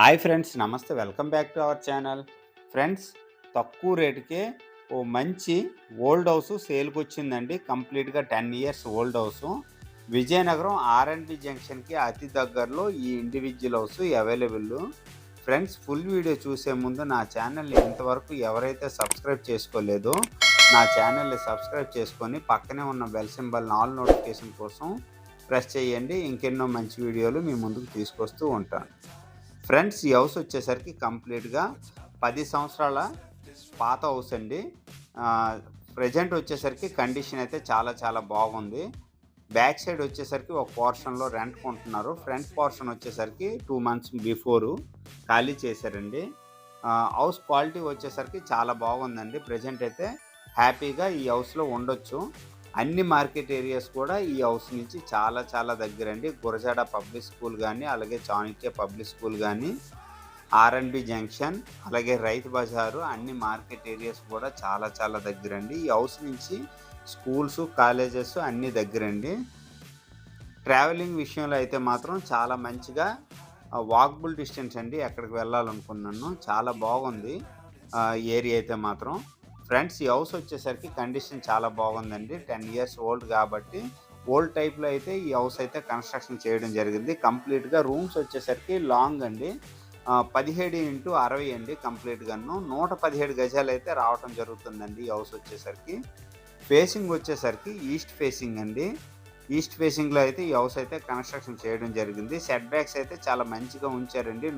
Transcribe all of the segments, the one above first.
Hi friends నమస్తే. Welcome back to our channel friends తక్కువ రేటుకే ఓ మంచి ఓల్డ్ హౌస్ సేల్కి వచ్చిందండి కంప్లీట్గా ten years old house Vizianagaram RNB జంక్షన్కి అతి దగ్గరలో ఈ individual house available friends full video చూసే ముందు నా ఛానల్ని ఇంతవరకు ఎవరైతే సబ్స్క్రైబ్ చేసుకోలేదో నా ఛానల్ని సబ్స్క్రైబ్ చేసుకొని పక్కనే ఉన్న బెల్ సింబల్ ఆల్ నోటిఫికేషన్ కోసం ప్రెస్ చేయండి. ఇంకెన్నో మంచి వీడియోలు మీ ముందుకు తీసుకొస్తూ ఉంటాను. ఫ్రెండ్స్ ఈ హౌస్ వచ్చేసరికి కంప్లీట్గా పది సంవత్సరాల పాత హౌస్ అండి. ప్రజెంట్ వచ్చేసరికి కండిషన్ అయితే చాలా చాలా బాగుంది. బ్యాక్ సైడ్ వచ్చేసరికి ఒక పోర్షన్లో రెంట్ కొంటున్నారు. ఫ్రంట్ పోర్షన్ వచ్చేసరికి టూ మంత్స్ బిఫోరు ఖాళీ చేశారండి. హౌస్ క్వాలిటీ వచ్చేసరికి చాలా బాగుందండి. ప్రజెంట్ అయితే హ్యాపీగా ఈ హౌస్లో ఉండొచ్చు. అన్ని మార్కెట్ ఏరియాస్ కూడా ఈ హౌస్ నుంచి చాలా చాలా దగ్గర అండి గురజాడ పబ్లిక్ స్కూల్ కానీ అలాగే చాణిక్య పబ్లిక్ స్కూల్ కానీ ఆర్ఎన్బి జంక్షన్ అలాగే రైతు బజారు అన్ని మార్కెట్ ఏరియాస్ కూడా చాలా చాలా దగ్గర అండి ఈ హౌస్ నుంచి స్కూల్స్ కాలేజెస్ అన్నీ దగ్గరండి. ట్రావెలింగ్ విషయంలో అయితే మాత్రం చాలా మంచిగా వాక్బుల్ డిస్టెన్స్ అండి. ఎక్కడికి వెళ్ళాలనుకున్నాను చాలా బాగుంది ఏరియా అయితే మాత్రం. ఫ్రెండ్స్ ఈ హౌస్ వచ్చేసరికి కండిషన్ చాలా బాగుందండి. టెన్ ఇయర్స్ ఓల్డ్ కాబట్టి ఓల్డ్ టైప్లో అయితే ఈ హౌస్ అయితే కన్స్ట్రక్షన్ చేయడం జరిగింది. కంప్లీట్గా రూమ్స్ వచ్చేసరికి లాంగ్ అండి. పదిహేడు ఇంటూ అరవై అండి కంప్లీట్గాను నూట పదిహేడు గజాలు అయితే రావటం జరుగుతుందండి ఈ హౌస్ వచ్చేసరికి. ఫేసింగ్ వచ్చేసరికి ఈస్ట్ ఫేసింగ్ అండి. ఈస్ట్ ఫేసింగ్లో అయితే ఈ హౌస్ అయితే కన్స్ట్రక్షన్ చేయడం జరిగింది. సెట్ బ్యాక్స్ అయితే చాలా మంచిగా ఉంచారండి.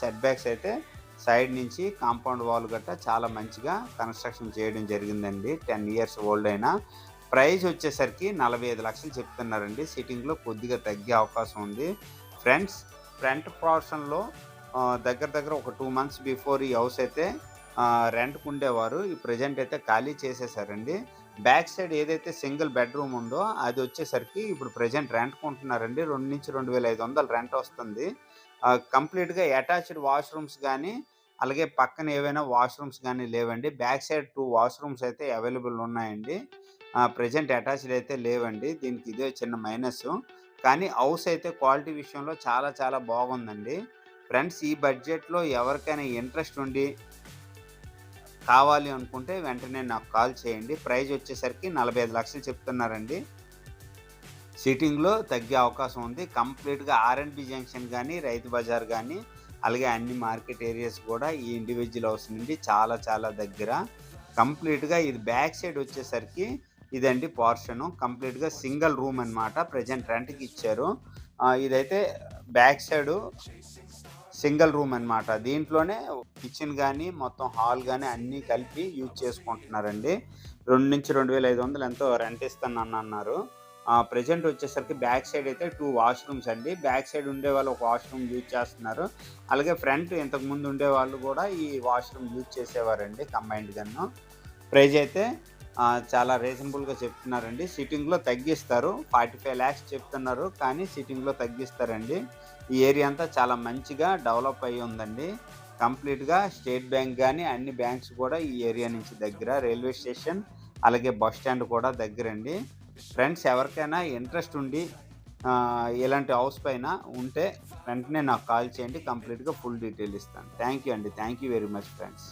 సెట్ బ్యాక్స్ అయితే సైడ్ నుంచి కాంపౌండ్ వాల్ గట్ట చాలా మంచిగా కన్స్ట్రక్షన్ చేయడం జరిగిందండి. టెన్ ఇయర్స్ ఓల్డ్ అయినా. ప్రైస్ వచ్చేసరికి నలభై ఐదు లక్షలు చెప్తున్నారండి. సిట్టింగ్లో కొద్దిగా తగ్గే అవకాశం ఉంది. ఫ్రెండ్స్ ఫ్రంట్ పోర్షన్లో దగ్గర దగ్గర ఒక టూ మంత్స్ బిఫోర్ ఈ హౌస్ అయితే రెంట్కు ఉండేవారు. ఈ ప్రజెంట్ అయితే ఖాళీ చేసేసారండి. బ్యాక్ సైడ్ ఏదైతే సింగిల్ బెడ్రూమ్ ఉందో అది వచ్చేసరికి ఇప్పుడు ప్రజెంట్ రెంట్ కొంటున్నారండి రెండు నుంచి రెండు వేల ఐదు వందలు రెంట్ వస్తుంది. కంప్లీట్గా అటాచ్డ్ వాష్రూమ్స్ కానీ అలాగే పక్కన ఏవైనా వాష్రూమ్స్ కానీ లేవండి. బ్యాక్ సైడ్ టూ వాష్రూమ్స్ అయితే అవైలబుల్ ఉన్నాయండి. ప్రజెంట్ అటాచ్డ్ అయితే లేవండి. దీనికి ఇదే చిన్న మైనస్. కానీ హౌస్ అయితే క్వాలిటీ విషయంలో చాలా చాలా బాగుందండి. ఫ్రెండ్స్ ఈ బడ్జెట్లో ఎవరికైనా ఇంట్రెస్ట్ ఉండి కావాలి అనుకుంటే వెంటనే నాకు కాల్ చేయండి. ప్రైజ్ వచ్చేసరికి నలభై ఐదు లక్షలు చెప్తున్నారండి. సిట్టింగ్లో తగ్గే అవకాశం ఉంది. కంప్లీట్గా ఆర్ఎండ్బి జంక్షన్ కానీ రైతు బజార్ కానీ అలాగే అన్ని మార్కెట్ ఏరియాస్ కూడా ఈ ఇండివిజువల్ హౌస్ నుండి చాలా చాలా దగ్గర. కంప్లీట్గా ఇది బ్యాక్ సైడ్ వచ్చేసరికి ఇదండి పోర్షను కంప్లీట్గా సింగిల్ రూమ్ అనమాట ప్రజెంట్ రెంట్కి ఇచ్చారు. ఇదైతే బ్యాక్ సైడు సింగిల్ రూమ్ అనమాట దీంట్లోనే కిచెన్ కానీ మొత్తం హాల్ కానీ అన్నీ కలిపి యూజ్ చేసుకుంటున్నారండి. రెండు నుంచి రెండు వేల ఐదు వందలు ఎంతో రెంట్ ఇస్తాను అన్నారు. ప్రజెంట్ వచ్చేసరికి బ్యాక్ సైడ్ అయితే టూ వాష్రూమ్స్ అండి. బ్యాక్ సైడ్ ఉండే వాళ్ళు ఒక వాష్రూమ్ యూజ్ చేస్తున్నారు. అలాగే ఫ్రంట్ ఇంతకుముందు ఉండే వాళ్ళు కూడా ఈ వాష్రూమ్ యూజ్ చేసేవారండి కంబైన్డ్ గన్ను ప్రైజ్ అయితే చాలా రీజనబుల్గా చెప్తున్నారండి. సిట్టింగ్లో తగ్గిస్తారు. ఫార్టీ ఫైవ్ ల్యాక్స్ చెప్తున్నారు. కానీ సిట్టింగ్లో తగ్గిస్తారండి. ఈ ఏరియా అంతా చాలా మంచిగా డెవలప్ అయ్యి ఉందండి. కంప్లీట్గా స్టేట్ బ్యాంక్ కానీ అన్ని బ్యాంక్స్ కూడా ఈ ఏరియా నుంచి దగ్గర. రైల్వే స్టేషన్ అలాగే బస్ స్టాండ్ కూడా దగ్గరండి. ఫ్రెండ్స్ ఎవరికైనా ఇంట్రెస్ట్ ఉండి ఇలాంటి హౌస్ పైన ఉంటే వెంటనే నాకు కాల్ చేయండి కంప్లీట్గా ఫుల్ డీటెయిల్ ఇస్తాను. థ్యాంక్ యూ అండి. Thank you very much friends.